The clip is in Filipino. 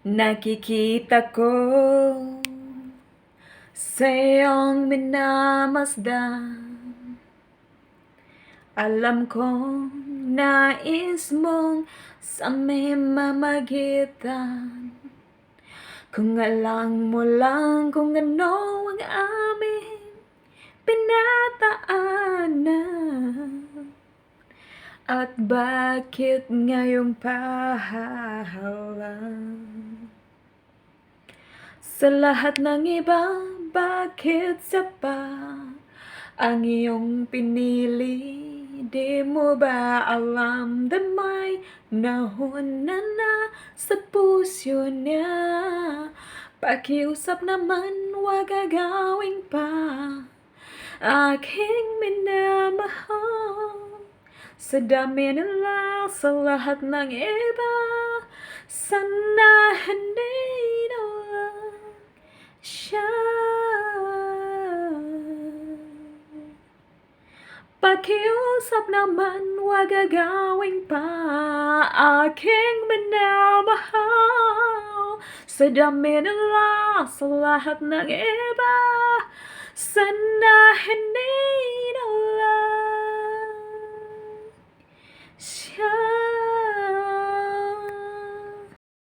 Nakikita ko sa iyong minamasdan. Alam kong nais mong sa may mamagitan. Kung alam mo lang kung ano ang At bakit ngayong pahalang Sa lahat ng iba, bakit sa pa? Ang iyong pinili Di mo ba alam? Na may nahuna na sa puso niya. Pakiusap naman, wag agawin pa. Aking minamahal Sa dami nila, sa lahat ng iba Sana hindi na lang siya Pakiusap naman, wag agawin pa Aking minamahal Sa dami nila, sa lahat ng iba Sana hindi